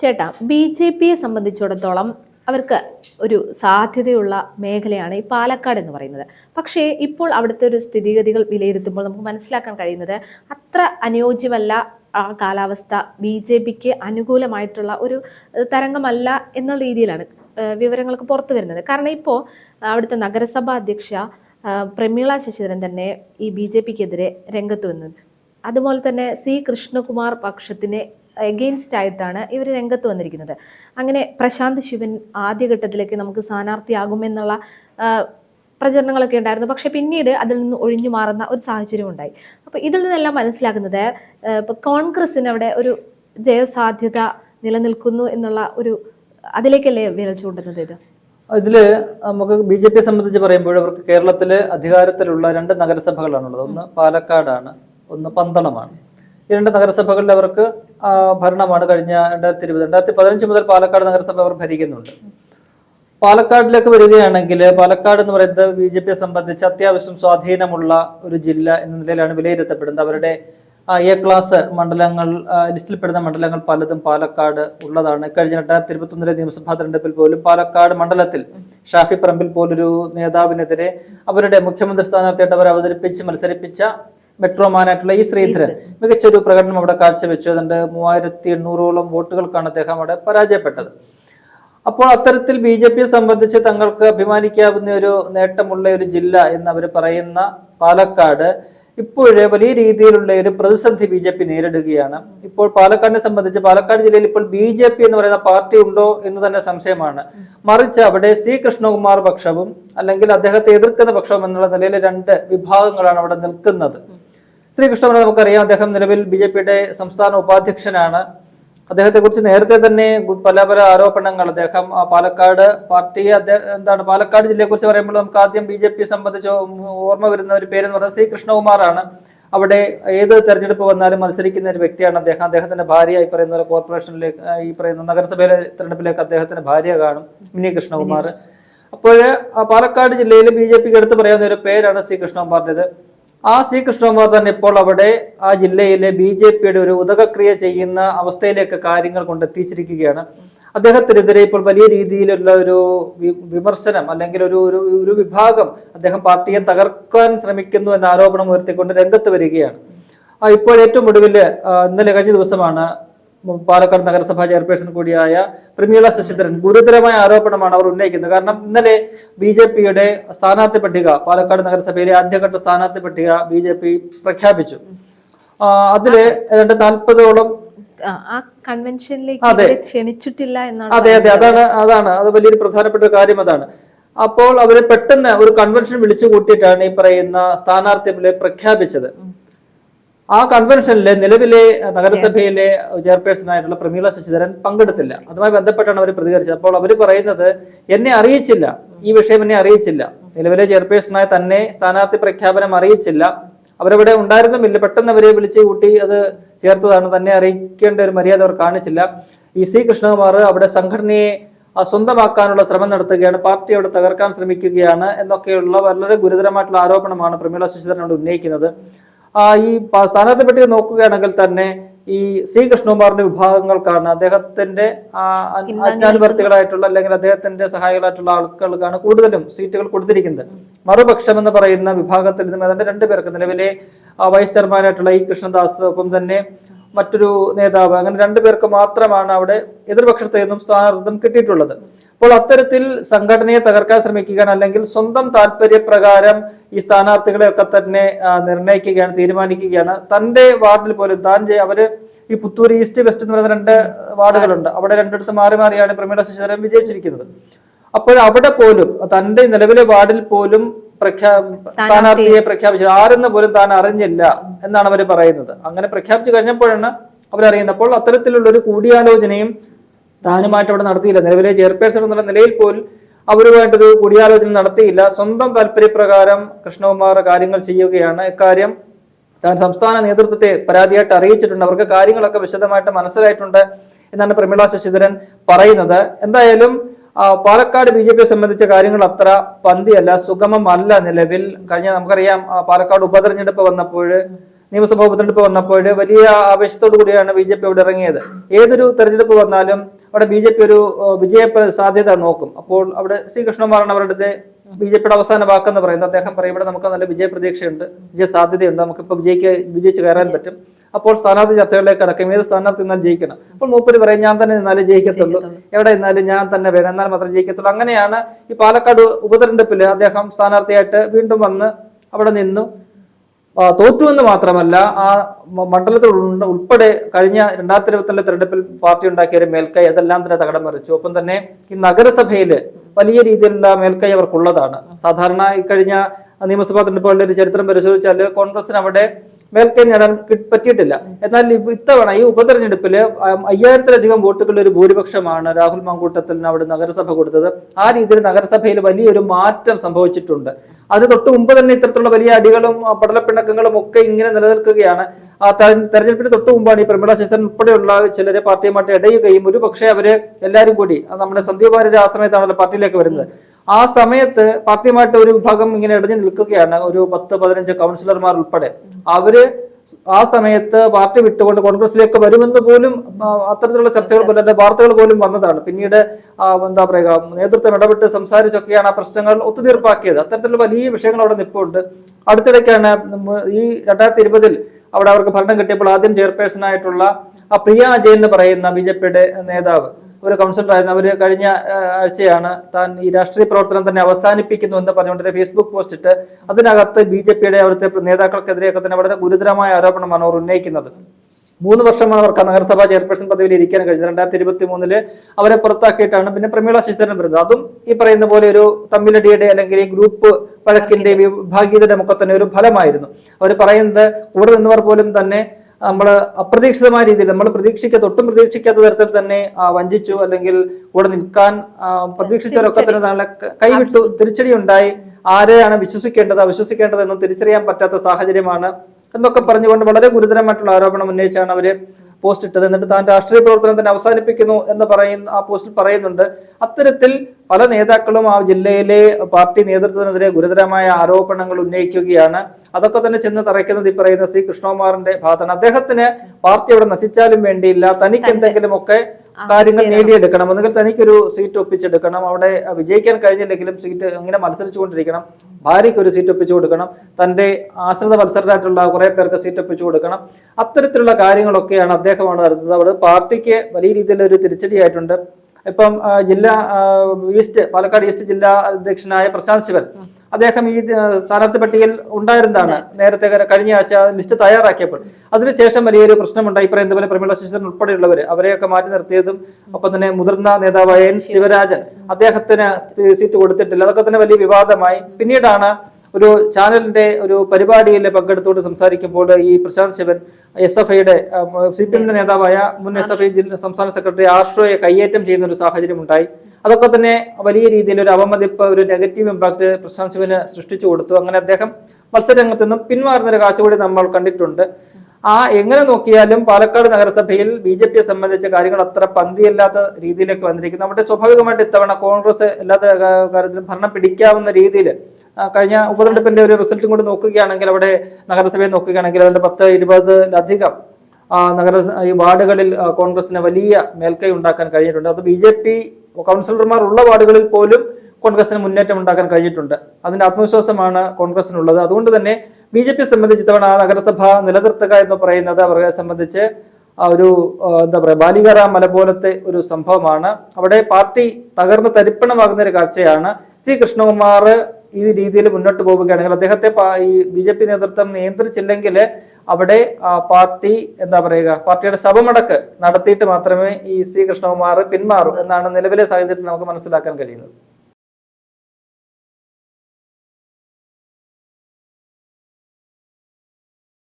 ചേട്ടാ B J പിയെ സംബന്ധിച്ചിടത്തോളം അവർക്ക് ഒരു സാധ്യതയുള്ള മേഖലയാണ് ഈ പാലക്കാട് എന്ന് പറയുന്നത്. പക്ഷേ ഇപ്പോൾ അവിടുത്തെ ഒരു സ്ഥിതിഗതികൾ വിലയിരുത്തുമ്പോൾ നമുക്ക് മനസ്സിലാക്കാൻ കഴിയുന്നത് അത്ര അനുയോജ്യമല്ല ആ കാലാവസ്ഥ ബി ജെ പിക്ക് അനുകൂലമായിട്ടുള്ള ഒരു തരംഗമല്ല എന്ന രീതിയിലാണ് വിവരങ്ങൾക്ക് പുറത്തു വരുന്നത്. കാരണം ഇപ്പോൾ അവിടുത്തെ നഗരസഭാ അധ്യക്ഷ പ്രമീള ശശിധരൻ തന്നെ ഈ ബി ജെ പിക്കെതിരെ രംഗത്ത് വന്നു. അതുപോലെ തന്നെ സി കൃഷ്ണകുമാർ പക്ഷത്തിന് എഗെയിൻസ്റ്റ് ആയിട്ടാണ് ഇവർ രംഗത്ത് വന്നിരിക്കുന്നത്. അങ്ങനെ പ്രശാന്ത് ശിവൻ ആദ്യഘട്ടത്തിലേക്ക് നമുക്ക് സ്ഥാനാർത്ഥിയാകുമെന്നുള്ള പ്രചരണങ്ങളൊക്കെ ഉണ്ടായിരുന്നു. പക്ഷെ പിന്നീട് അതിൽ നിന്ന് ഒഴിഞ്ഞു മാറുന്ന ഒരു സാഹചര്യം ഉണ്ടായി. അപ്പോൾ ഇതിൽ നിന്നെല്ലാം മനസ്സിലാക്കുന്നത് ഇപ്പൊ കോൺഗ്രസിന് അവിടെ ഒരു ജയസാധ്യത നിലനിൽക്കുന്നു എന്നുള്ള ഒരു അതിലേക്കല്ലേ വിരൽ ചൂണ്ടുന്നത് ഇത്? അതിൽ നമുക്ക് ബി ജെ പിയെ സംബന്ധിച്ച് പറയുമ്പോൾ അവർക്ക് കേരളത്തിലെ അധികാരത്തിലുള്ള രണ്ട് നഗരസഭകളാണുള്ളത്. ഒന്ന് പാലക്കാടാണ് ഒന്ന് പന്തളമാണ്. ഈ രണ്ട് നഗരസഭകളിൽ അവർക്ക് ഭരണമാണ് കഴിഞ്ഞ രണ്ടായിരത്തി ഇരുപത് രണ്ടായിരത്തി പതിനഞ്ച് മുതൽ പാലക്കാട് നഗരസഭ അവർ ഭരിക്കുന്നുണ്ട്. പാലക്കാടിലേക്ക് വരികയാണെങ്കിൽ പാലക്കാട് എന്ന് പറയുന്നത് ബി ജെ പിയെ സംബന്ധിച്ച് അത്യാവശ്യം സ്വാധീനമുള്ള ഒരു ജില്ല എന്ന നിലയിലാണ് വിലയിരുത്തപ്പെടുന്നത്. അവരുടെ എ ക്ലാസ് മണ്ഡലങ്ങൾ ലിസ്റ്റിൽപ്പെടുന്ന മണ്ഡലങ്ങൾ പലതും പാലക്കാട് ഉള്ളതാണ്. കഴിഞ്ഞ രണ്ടായിരത്തി ഇരുപത്തി ഒന്നിലെ നിയമസഭാ തെരഞ്ഞെടുപ്പിൽ പോലും പാലക്കാട് മണ്ഡലത്തിൽ ഷാഫി പറമ്പിൽ പോലൊരു നേതാവിനെതിരെ അവരുടെ മുഖ്യമന്ത്രി സ്ഥാനാർത്ഥിയായിട്ട് അവർ അവതരിപ്പിച്ച് മത്സരിപ്പിച്ച മെട്രോമാനായിട്ടുള്ള ഈ ശ്രീധരൻ മികച്ചൊരു പ്രകടനം അവിടെ കാഴ്ചവെച്ചു. അതിന്റെ മൂവായിരത്തി എണ്ണൂറോളം വോട്ടുകൾക്കാണ് അദ്ദേഹം അവിടെ പരാജയപ്പെട്ടത്. അപ്പോൾ അത്തരത്തിൽ ബി ജെ പിയെ സംബന്ധിച്ച് തങ്ങൾക്ക് അഭിമാനിക്കാവുന്ന ഒരു നേട്ടമുള്ള ഒരു ജില്ല എന്ന് അവർ പറയുന്ന പാലക്കാട് ഇപ്പോഴേ വലിയ രീതിയിലുള്ള ഒരു പ്രതിസന്ധി ബി ജെ പി നേരിടുകയാണ്. ഇപ്പോൾ പാലക്കാടിനെ സംബന്ധിച്ച് പാലക്കാട് ജില്ലയിൽ ഇപ്പോൾ ബി ജെ പി എന്ന് പറയുന്ന പാർട്ടി ഉണ്ടോ എന്ന് തന്നെ സംശയമാണ്. മറിച്ച് അവിടെ സി കൃഷ്ണകുമാർ പക്ഷവും അല്ലെങ്കിൽ അദ്ദേഹത്തെ എതിർക്കുന്ന പക്ഷവും എന്നുള്ള നിലയിൽ രണ്ട് വിഭാഗങ്ങളാണ് അവിടെ നിൽക്കുന്നത്. ശ്രീകൃഷ്ണനെ നമുക്കറിയാം. അദ്ദേഹം നിലവിൽ ബി ജെ പിയുടെ സംസ്ഥാന ഉപാധ്യക്ഷനാണ്. അദ്ദേഹത്തെ കുറിച്ച് നേരത്തെ തന്നെ പല പല ആരോപണങ്ങൾ അദ്ദേഹം പാലക്കാട് പാർട്ടി അദ്ദേഹം എന്താണ് പാലക്കാട് ജില്ലയെ കുറിച്ച് പറയുമ്പോൾ നമുക്ക് ആദ്യം ബി ജെ പി സംബന്ധിച്ച് ഓർമ്മ വരുന്ന ഒരു പേര് എന്ന് പറഞ്ഞാൽ സി കൃഷ്ണകുമാറാണ് അവിടെ ഏത് തെരഞ്ഞെടുപ്പ് വന്നാലും മത്സരിക്കുന്ന ഒരു വ്യക്തിയാണ് അദ്ദേഹം. അദ്ദേഹത്തിന്റെ ഭാര്യ ഈ പറയുന്ന കോർപ്പറേഷനിലേക്ക് ഈ പറയുന്ന നഗരസഭയിലെ തെരഞ്ഞെടുപ്പിലേക്ക് അദ്ദേഹത്തിന്റെ ഭാര്യ കാണും മിനി കൃഷ്ണകുമാർ. അപ്പോൾ പാലക്കാട് ജില്ലയിൽ ബി ജെ പിക്ക് എടുത്ത് പറയാവുന്ന ഒരു പേരാണ് സി കൃഷ്ണകുമാറിന്റെത് ആ ശ്രീകൃഷ്ണകുമാർ കൃഷ്ണകുമാർ തന്നെ ഇപ്പോൾ അവിടെ ആ ജില്ലയിലെ ബി ജെ പിയുടെ ഒരു ഉദകക്രിയ ചെയ്യുന്ന അവസ്ഥയിലേക്ക് കാര്യങ്ങൾ കൊണ്ടെത്തിച്ചിരിക്കുകയാണ്. അദ്ദേഹത്തിനെതിരെ ഇപ്പോൾ വലിയ രീതിയിലുള്ള ഒരു വിമർശനം അല്ലെങ്കിൽ ഒരു ഒരു വിഭാഗം അദ്ദേഹം പാർട്ടിയെ തകർക്കാൻ ശ്രമിക്കുന്നു എന്ന ആരോപണം ഉയർത്തിക്കൊണ്ട് രംഗത്ത് വരികയാണ്. ഇപ്പോൾ ഏറ്റവും ഒടുവിൽ ഇന്നലെ കഴിഞ്ഞ ദിവസമാണ് പാലക്കാട് നഗരസഭാ ചെയർപേഴ്സൺ കൂടിയായ പ്രമീള ശശിധരൻ ഗുരുതരമായ ആരോപണമാണ് അവർ ഉന്നയിക്കുന്നത്. കാരണം ഇന്നലെ ബി ജെ പിയുടെ സ്ഥാനാർത്ഥി പട്ടിക പാലക്കാട് നഗരസഭയിലെ ആദ്യഘട്ട സ്ഥാനാർത്ഥി പട്ടിക ബി ജെ പി പ്രഖ്യാപിച്ചു. അതിൽ ഏതാണ്ട് നാൽപ്പതോളം ആ, കൺവെൻഷനിലേക്ക്. ക്ഷണിച്ചിട്ടില്ല എന്നാണ് അതെ അതെ. അതാണ് അതാണ്. അത് വലിയൊരു പ്രധാനപ്പെട്ട ഒരു കാര്യം അതാണ്. അപ്പോൾ അവരെ പെട്ടെന്ന് ഒരു കൺവെൻഷൻ വിളിച്ചു കൂട്ടിയിട്ടാണ് ഈ പറയുന്ന സ്ഥാനാർത്ഥികളെ പ്രഖ്യാപിച്ചത്. ആ കൺവെൻഷനിൽ നിലവിലെ നഗരസഭയിലെ ചെയർപേഴ്സൺ ആയിട്ടുള്ള പ്രമീള ശശിധരൻ പങ്കെടുത്തില്ല. അതുമായി ബന്ധപ്പെട്ടാണ് അവർ പ്രതികരിച്ചത്. അപ്പോൾ അവർ പറയുന്നത് എന്നെ അറിയിച്ചില്ല. ഈ വിഷയം എന്നെ അറിയിച്ചില്ല. നിലവിലെ ചെയർപേഴ്സണായി തന്നെ സ്ഥാനാർത്ഥി പ്രഖ്യാപനം അറിയിച്ചില്ല. അവരവിടെ ഉണ്ടായിരുന്നുമില്ല. പെട്ടെന്ന് അവരെ വിളിച്ച് കൂട്ടി അത് ചേർത്തതാണ്. തന്നെ അറിയിക്കേണ്ട ഒരു മര്യാദ അവർ കാണിച്ചില്ല. ഈ സി കൃഷ്ണകുമാർ അവിടെ സംഘടനയെ സ്വന്തമാക്കാനുള്ള ശ്രമം നടത്തുകയാണ്. പാർട്ടി അവിടെ തകർക്കാൻ ശ്രമിക്കുകയാണ് എന്നൊക്കെയുള്ള വളരെ ഗുരുതരമായിട്ടുള്ള ആരോപണമാണ് പ്രമീള ശശിധരനോട് ഉന്നയിക്കുന്നത്. ഈ സ്ഥാനാർത്ഥി പട്ടിക നോക്കുകയാണെങ്കിൽ തന്നെ ഈ സി കൃഷ്ണകുമാറിന്റെ വിഭാഗങ്ങൾക്കാണ് അദ്ദേഹത്തിന്റെ അജ്ഞാനുവർത്തികളായിട്ടുള്ള അല്ലെങ്കിൽ അദ്ദേഹത്തിന്റെ സഹായികളായിട്ടുള്ള ആളുകൾക്കാണ് കൂടുതലും സീറ്റുകൾ കൊടുത്തിരിക്കുന്നത്. മറുപക്ഷം എന്ന് പറയുന്ന വിഭാഗത്തിൽ നിന്നും അതിന്റെ രണ്ടുപേർക്ക് നിലവിലെ വൈസ് ചെയർമാനായിട്ടുള്ള ഇ കൃഷ്ണദാസ് ഒപ്പം തന്നെ മറ്റൊരു നേതാവ് അങ്ങനെ രണ്ടുപേർക്ക് മാത്രമാണ് അവിടെ എതിർപക്ഷത്തു നിന്നും സ്ഥാനാർത്ഥിത്വം കിട്ടിയിട്ടുള്ളത്. അപ്പോൾ അത്തരത്തിൽ സംഘടനയെ തകർക്കാൻ ശ്രമിക്കുകയാണ് അല്ലെങ്കിൽ സ്വന്തം താല്പര്യപ്രകാരം ഈ സ്ഥാനാർത്ഥികളെ ഒക്കെ തന്നെ നിർണയിക്കുകയാണ് നിർണയിക്കുകയാണ് തീരുമാനിക്കുകയാണ്. തന്റെ വാർഡിൽ പോലും താൻ അവർ ഈ പുത്തൂർ ഈസ്റ്റ് വെസ്റ്റ് എന്ന് പറയുന്ന രണ്ട് വാർഡുകളുണ്ട്. അവിടെ രണ്ടിടത്ത് മാറി മാറിയാണ് പ്രമീള ശശിധരൻ വിജയിച്ചിരിക്കുന്നത്. അപ്പോൾ അവിടെ പോലും തന്റെ നിലവിലെ വാർഡിൽ പോലും പ്രഖ്യാ സ്ഥാനാർത്ഥിയെ പ്രഖ്യാപിച്ചത് ആരെന്ന് പോലും താൻ അറിഞ്ഞില്ല എന്നാണ് അവർ പറയുന്നത്. അങ്ങനെ പ്രഖ്യാപിച്ചു കഴിഞ്ഞപ്പോഴാണ് അവരറിയുന്നത്. അപ്പോൾ അത്തരത്തിലുള്ള ഒരു കൂടിയാലോചനയും താനുമായിട്ട് അവിടെ നടത്തിയില്ല. നിലവിലെ ചെയർപേഴ്സൺ എന്നുള്ള നിലയിൽ പോലും അവരുമായിട്ടൊരു കൂടിയാലോചന നടത്തിയില്ല. സ്വന്തം താല്പര്യപ്രകാരം കൃഷ്ണകുമാർ കാര്യങ്ങൾ ചെയ്യുകയാണ്. ഇക്കാര്യം താൻ സംസ്ഥാന നേതൃത്വത്തെ പരാതിയായിട്ട് അറിയിച്ചിട്ടുണ്ട്. അവർക്ക് കാര്യങ്ങളൊക്കെ വിശദമായിട്ട് മനസ്സിലായിട്ടുണ്ട് എന്നാണ് പ്രമീള ശശിധരൻ പറയുന്നത്. എന്തായാലും പാലക്കാട് ബി ജെ പിയെ സംബന്ധിച്ച കാര്യങ്ങൾ അത്ര പന്തിയല്ല സുഗമമല്ല നിലവിൽ. കഴിഞ്ഞ നമുക്കറിയാം പാലക്കാട് ഉപതെരഞ്ഞെടുപ്പ് വന്നപ്പോൾ നിയമസഭാ ഉപതെരഞ്ഞെടുപ്പ് വന്നപ്പോൾ വലിയ ആവേശത്തോടു കൂടിയാണ് ബി ജെ പി അവിടെ ഇറങ്ങിയത്. ഏതൊരു തെരഞ്ഞെടുപ്പ് വന്നാലും അവിടെ ബി ജെ പി ഒരു വിജയ സാധ്യത നോക്കും. അപ്പോൾ അവിടെ ശ്രീകൃഷ്ണകുമാറാണ് അവരുടെ ബി ജെ പിയുടെ അവസാന വാക്കെന്ന് പറയുന്നത് അദ്ദേഹം പറയും ഇവിടെ നമുക്ക് നല്ല വിജയ പ്രതീക്ഷയുണ്ട് വിജയ സാധ്യതയുണ്ട് നമുക്കിപ്പോൾ വിജയിക്ക് വിജയിച്ച് കയറാൻ പറ്റും. അപ്പോൾ സ്ഥാനാർത്ഥി ചർച്ചകളിലേക്ക് കടക്കും ഏത് സ്ഥാനാർത്ഥി നിന്നാൽ ജയിക്കണം. അപ്പോൾ മൂപ്പര് പറയും ഞാൻ തന്നെ നിന്നാലേ ജയിക്കത്തുള്ളൂ എവിടെ നിന്നാലും ഞാൻ തന്നെ വേണം എന്നാൽ മാത്രമേ ജയിക്കത്തുള്ളൂ. അങ്ങനെയാണ് ഈ പാലക്കാട് ഉപതെരഞ്ഞെടുപ്പിൽ അദ്ദേഹം സ്ഥാനാർത്ഥിയായിട്ട് വീണ്ടും വന്ന് അവിടെ നിന്നു. തോറ്റു എന്ന് മാത്രമല്ല ആ മണ്ഡലത്തിൽ ഉൾപ്പെടെ കഴിഞ്ഞ രണ്ടായിരത്തി ഇരുപത്തിരണ്ടിലെ തെരഞ്ഞെടുപ്പിൽ പാർട്ടി ഉണ്ടാക്കിയ ഒരു മേൽക്കൈ അതെല്ലാം തന്നെ തകടം മറിച്ചു. ഒപ്പം തന്നെ ഈ നഗരസഭയിൽ വലിയ രീതിയിലുള്ള മേൽക്കൈ അവർക്കുള്ളതാണ്. സാധാരണ കഴിഞ്ഞ നിയമസഭാ തെരഞ്ഞെടുപ്പുകളുടെ ഒരു ചരിത്രം പരിശോധിച്ചാൽ കോൺഗ്രസിന് അവിടെ മേൽക്കൈ നേടാൻ പറ്റിയിട്ടില്ല. എന്നാൽ ഇത്തവണ ഈ ഉപതെരഞ്ഞെടുപ്പിൽ അയ്യായിരത്തിലധികം വോട്ടുകളുടെ ഒരു ഭൂരിപക്ഷമാണ് രാഹുൽ മാങ്കൂട്ടത്തിന് അവിടെ നഗരസഭ കൊടുത്തത്. ആ രീതിയിൽ നഗരസഭയിൽ വലിയൊരു മാറ്റം സംഭവിച്ചിട്ടുണ്ട്. അത് തൊട്ട് മുമ്പ് തന്നെ ഇത്തരത്തിലുള്ള വലിയ അടികളും പടലപ്പിണക്കങ്ങളും ഒക്കെ ഇങ്ങനെ നിലനിൽക്കുകയാണ്. ആ തെര- തെരഞ്ഞെടുപ്പിന് തൊട്ട് മുമ്പാണ് ഈ പ്രമിള ശേഷൻ ഉൾപ്പെടെയുള്ള ചിലരെ പാർട്ടിയുമായിട്ട് ഇടയുകയും ഒരു പക്ഷേ അവർ എല്ലാവരും കൂടി നമ്മുടെ സന്ദീപ് വാര്യർ ആ സമയത്താണല്ലോ പാർട്ടിയിലേക്ക് വരുന്നത്. ആ സമയത്ത് പാർട്ടിയുമായിട്ട് ഒരു വിഭാഗം ഇങ്ങനെ ഇടഞ്ഞു നിൽക്കുകയാണ്. ഒരു പത്ത് പതിനഞ്ച് കൗൺസിലർമാർ ഉൾപ്പെടെ. അവർ ആ സമയത്ത് പാർട്ടി വിട്ടുകൊണ്ട് കോൺഗ്രസിലേക്ക് വരുമെന്ന് പോലും അത്തരത്തിലുള്ള ചർച്ചകൾ പോലെ വാർത്തകൾ പോലും വന്നതാണ്. പിന്നീട് എന്താ പറയുക നേതൃത്വം ഇടപെട്ട് സംസാരിച്ചൊക്കെയാണ് ആ പ്രശ്നങ്ങൾ ഒത്തുതീർപ്പാക്കിയത്. അത്തരത്തിലുള്ള വലിയ വിഷയങ്ങൾ അവിടെ നിൽപ്പുണ്ട് അടുത്തിടയ്ക്കാണ് ഈ രണ്ടായിരത്തി ഇരുപതിൽ അവിടെ അവർക്ക് ഭരണം കിട്ടിയപ്പോൾ ആദ്യം ചെയർപേഴ്സൺ ആയിട്ടുള്ള ആ പ്രിയ അജയ് എന്ന് പറയുന്ന ബി ജെ പിയുടെ നേതാവ്. ഒരു കൗൺസിലറായിരുന്നു അവർ കഴിഞ്ഞ ആഴ്ചയാണ് താൻ ഈ രാഷ്ട്രീയ പ്രവർത്തനം തന്നെ അവസാനിപ്പിക്കുന്നു എന്ന് പറഞ്ഞുകൊണ്ട് ഫേസ്ബുക്ക് പോസ്റ്റ് ഇട്ട് അതിനകത്ത് ബി ജെ പിയുടെ അവിടുത്തെ നേതാക്കൾക്കെതിരെയൊക്കെ തന്നെ വളരെ ഗുരുതരമായ ആരോപണമാണ് അവർ ഉന്നയിക്കുന്നത്. മൂന്ന് വർഷമാണ് അവർക്ക് നഗരസഭാ ചെയർപേഴ്സൺ പദവിയിൽ ഇരിക്കാൻ കഴിഞ്ഞത്. രണ്ടായിരത്തി ഇരുപത്തി മൂന്നിൽ അവരെ പുറത്താക്കിയിട്ടാണ് പിന്നെ പ്രമീള ശശിധരൻ വരുന്നത്. അതും ഈ പറയുന്ന പോലെ ഒരു തമ്മിലടിയുടെ അല്ലെങ്കിൽ ഈ ഗ്രൂപ്പ് വഴക്കിന്റെ വിഭാഗീയതയുടെ മുഖത്തന്നെ ഒരു ഫലമായിരുന്നു. അവർ പറയുന്നത് കൂടെ നിന്നവർ പോലും തന്നെ നമ്മൾ അപ്രതീക്ഷിതമായ രീതിയിൽ നമ്മൾ പ്രതീക്ഷിക്കാത്ത ഒട്ടും പ്രതീക്ഷിക്കാത്ത തരത്തിൽ തന്നെ വഞ്ചിച്ചു അല്ലെങ്കിൽ കൂടെ നിൽക്കാൻ പ്രതീക്ഷിച്ചവരൊക്കെ തന്നെ നല്ല കൈവിട്ടു തിരിച്ചടി ഉണ്ടായി ആരെയാണ് വിശ്വസിക്കേണ്ടത് അവിശ്വസിക്കേണ്ടത് എന്ന് തിരിച്ചറിയാൻ പറ്റാത്ത സാഹചര്യമാണ് എന്നൊക്കെ പറഞ്ഞുകൊണ്ട് വളരെ ഗുരുതരമായിട്ടുള്ള ആരോപണം ഉന്നയിച്ചാണ് അവർ പോസ്റ്റ് ഇട്ടത് എന്നിട്ട് താൻ രാഷ്ട്രീയ പ്രവർത്തനം തന്നെ അവസാനിപ്പിക്കുന്നു എന്ന് പറയുന്ന ആ പോസ്റ്റിൽ പറയുന്നുണ്ട്. അത്തരത്തിൽ പല നേതാക്കളും ആ ജില്ലയിലെ പാർട്ടി നേതൃത്വത്തിനെതിരെ ഗുരുതരമായ ആരോപണങ്ങൾ ഉന്നയിക്കുകയാണ്. അതൊക്കെ തന്നെ ചെന്ന് തറയ്ക്കുന്നത് ഈ പറയുന്ന സി കൃഷ്ണകുമാറിന്റെ ഭാഗത്താണ്. അദ്ദേഹത്തിന് പാർട്ടി അവിടെ നശിച്ചാലും വേണ്ടിയില്ല. തനിക്ക് എന്തെങ്കിലുമൊക്കെ കാര്യങ്ങൾ നേടിയെടുക്കണം. ഒന്നുകിൽ തനിക്കൊരു സീറ്റ് ഒപ്പിച്ചെടുക്കണം. അവിടെ വിജയിക്കാൻ കഴിഞ്ഞില്ലെങ്കിലും സീറ്റ് ഇങ്ങനെ മത്സരിച്ചുകൊണ്ടിരിക്കണം. ഭാര്യയ്ക്ക് ഒരു സീറ്റ് ഒപ്പിച്ചു കൊടുക്കണം. തന്റെ ആശ്രിത മത്സരരായിട്ടുള്ള കുറെ പേർക്ക് സീറ്റ് ഒപ്പിച്ചു കൊടുക്കണം. അത്തരത്തിലുള്ള കാര്യങ്ങളൊക്കെയാണ് അദ്ദേഹമാണ് നടത്തുന്നത്. അവിടെ പാർട്ടിക്ക് വലിയ രീതിയിൽ ഒരു തിരിച്ചടിയായിട്ടുണ്ട്. ഇപ്പം ജില്ലാ ഈസ്റ്റ് പാലക്കാട് ഈസ്റ്റ് ജില്ലാ അധ്യക്ഷനായ പ്രശാന്ത് ശിവൻ അദ്ദേഹം ഈ സ്ഥാനാർത്ഥി പട്ടികയിൽ ഉണ്ടായിരുന്നതാണ്. നേരത്തെ കഴിഞ്ഞ ആഴ്ച ലിസ്റ്റ് തയ്യാറാക്കിയപ്പോൾ. അതിനുശേഷം വലിയൊരു പ്രശ്നമുണ്ടായി ഇപ്പം പറയുന്ന പോലെ പ്രമീള ശശിധരൻ ഉൾപ്പെടെയുള്ളവർ അവരെയൊക്കെ മാറ്റി നിർത്തിയതും ഒപ്പം തന്നെ മുതിർന്ന നേതാവായ എൻ ശിവരാജൻ അദ്ദേഹത്തിന് സീറ്റ് കൊടുത്തിട്ടില്ല. അതൊക്കെ തന്നെ വലിയ വിവാദമായി. പിന്നീടാണ് ഒരു ചാനലിന്റെ ഒരു പരിപാടിയിൽ പങ്കെടുത്തുകൊണ്ട് സംസാരിക്കുമ്പോൾ ഈ പ്രശാന്ത് ശിവൻ എസ് എഫ് ഐയുടെ സി പി എമ്മിന്റെ നേതാവായ മുൻ എസ് എഫ് ഐ ജില്ലാ സംസ്ഥാന സെക്രട്ടറി ആർഷോയെ കയ്യേറ്റം ചെയ്യുന്ന ഒരു സാഹചര്യം ഉണ്ടായി അതൊക്കെ തന്നെ വലിയ രീതിയിൽ ഒരു അവമതിപ്പ് ഒരു നെഗറ്റീവ് ഇമ്പാക്ട് പ്രശാന്ത് ശിവന് സൃഷ്ടിച്ചു കൊടുത്തു. അങ്ങനെ അദ്ദേഹം മത്സരരംഗത്ത് നിന്നും പിന്മാറുന്ന ഒരു കാഴ്ച കൂടി നമ്മൾ കണ്ടിട്ടുണ്ട്. ആ എങ്ങനെ നോക്കിയാലും പാലക്കാട് നഗരസഭയിൽ ബി ജെ പിയെ സംബന്ധിച്ച കാര്യങ്ങൾ അത്ര പന്തിയല്ലാത്ത രീതിയിലേക്ക് വന്നിരിക്കുന്നു. അവിടെ സ്വാഭാവികമായിട്ട് ഇത്തവണ കോൺഗ്രസ് എല്ലാത്ത കാര്യത്തിലും ഭരണം പിടിക്കാവുന്ന രീതിയിൽ കഴിഞ്ഞ ഉപതെരഞ്ഞെടുപ്പിന്റെ ഒരു റിസൾട്ടും കൂടി നോക്കുകയാണെങ്കിൽ അവിടെ നഗരസഭയെ നോക്കുകയാണെങ്കിൽ അതിന്റെ പത്ത് ഇരുപതിലധികം നഗര ഈ വാർഡുകളിൽ കോൺഗ്രസിന് വലിയ മേൽക്കൈ ഉണ്ടാക്കാൻ കഴിഞ്ഞിട്ടുണ്ട്. അത് ബി ജെ പി കൗൺസിലർമാർ ഉള്ള വാർഡുകളിൽ പോലും കോൺഗ്രസിന് മുന്നേറ്റം ഉണ്ടാക്കാൻ കഴിഞ്ഞിട്ടുണ്ട്. അതിന്റെ ആത്മവിശ്വാസമാണ് കോൺഗ്രസിനുള്ളത്. അതുകൊണ്ട് തന്നെ ബി ജെ പി സംബന്ധിച്ച് ഇത്തവണ നഗരസഭ നിലനിർത്തുക എന്ന് പറയുന്നത് അവരെ സംബന്ധിച്ച് ഒരു എന്താ പറയുക ബാലികാറാം മല പോലത്തെ ഒരു സംഭവമാണ്. അവിടെ പാർട്ടി തകർന്ന് തരിപ്പണമാകുന്ന ഒരു കാഴ്ചയാണ് സി കൃഷ്ണകുമാർ ഈ രീതിയിൽ മുന്നോട്ട് പോവുകയാണെങ്കിൽ അദ്ദേഹത്തെ ഈ ബി ജെ പി നേതൃത്വം നിയന്ത്രിച്ചില്ലെങ്കിൽ അവിടെ പാർട്ടി എന്താ പറയുക പാർട്ടിയുടെ ശവമടക്ക് നടത്തിയിട്ട് മാത്രമേ ഈ സി കൃഷ്ണകുമാർ പിന്മാറൂ എന്നാണ് നിലവിലെ സാഹചര്യത്തിൽ നമുക്ക് മനസ്സിലാക്കാൻ കഴിയുന്നത്.